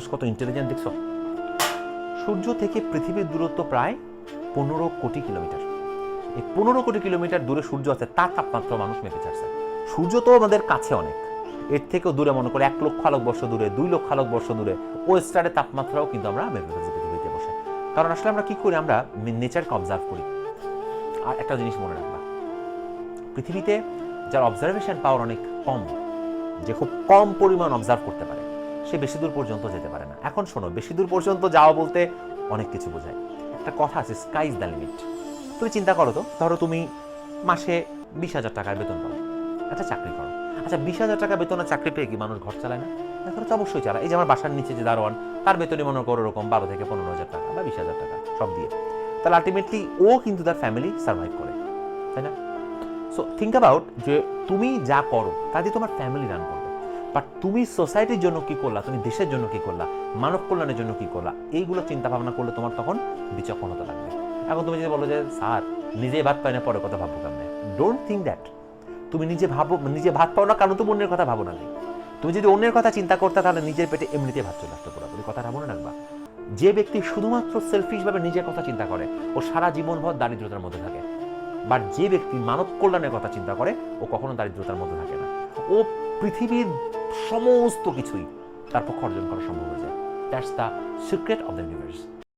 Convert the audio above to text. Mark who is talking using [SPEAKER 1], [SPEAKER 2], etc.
[SPEAKER 1] মানুষ কত ইন্টেলিজেন্ট দেখছ? সূর্য থেকে পৃথিবীর দূরত্ব প্রায় পনেরো কোটি কিলোমিটার। এই পনেরো কোটি কিলোমিটার দূরে সূর্য আছে তার তাপমাত্রা মানুষ মেপে ছাড়ছে। সূর্য তো আমাদের কাছে অনেক। এর থেকেও দূরে মনে করে এক লক্ষ আলোক বর্ষ দূরে, দুই লক্ষ আলোক বর্ষ দূরে, ও স্টারের তাপমাত্রাও কিন্তু আমরা মেপে ফেলছি পৃথিবীতে বসে। কারণ আসলে আমরা কি করি? আমরা নেচারকে অবজার্ভ করি। আর একটা জিনিস মনে রাখবা, পৃথিবীতে যার অবজারভেশন পাওয়ার অনেক কম, যে খুব কম পরিমাণ অবজার্ভ করতে পারে। সে বেশি দূর পর্যন্ত যেতে পারে না। এখন শোনো, বেশি দূর পর্যন্ত যাওয়া বলতে অনেক কিছু বোঝায়। একটা কথা আছে স্কাই ইজ দ্য লিমিট তুমি চিন্তা করো তো, ধরো তুমি মাসে বিশ হাজার টাকার বেতন পাও একটা চাকরি করো। আচ্ছা বিশ হাজার টাকা বেতনের চাকরি পেয়ে কি মানুষ ঘর চালায় না? এখন তো অবশ্যই চালায়। এই যে আমার বাসার নিচে যে দারোয়ান, তার বেতনে মনে করো ওরকম বারো থেকে পনেরো হাজার টাকা বা বিশ হাজার টাকা, সব দিয়ে। তাহলে আলটিমেটলি ও কিন্তু তার ফ্যামিলি সার্ভাইভ করে, তাই না? সো থিঙ্ক অ্যাবাউট যে তুমি যা করো তা দিয়ে তোমার ফ্যামিলি রান করবে বাট তুমি সোসাইটির জন্য কি করলা? তুমি দেশের জন্য কি করলা? মানব কল্যাণের জন্য কি করলা? এইগুলো চিন্তা ভাবনা করলে তোমার তখন বিচক্ষণ হতে লাগবে। এখন তুমি যদি বলো যে, স্যার, নিজে ভাত পাই না পরে কথা ভাববো কেমনে? ডোন্ট থিঙ্ক দ্যাট তুমি নিজে ভাবো, নিজে ভাত পাও না, কারণ তুমি অন্যের কথা ভাবো না নাই। তুমি যদি অন্যের কথা চিন্তা করতে, তাহলে নিজের পেটে এমনিতে ভাত চলে আসতো পুরোপুরি কথাটা মনে রাখবা। যে ব্যক্তি শুধুমাত্র সেলফিশ ভাবে নিজের কথা চিন্তা করে, ও সারা জীবনভর দারিদ্রতার মধ্যে থাকে। বাট যে ব্যক্তি মানব কল্যাণের কথা চিন্তা করে, ও কখনো দারিদ্রতার মধ্যে থাকে না। ও পৃথিবীর সমস্ত কিছুই তার পক্ষে অর্জন করা সম্ভব হয়ে যায়। That's the secret of the universe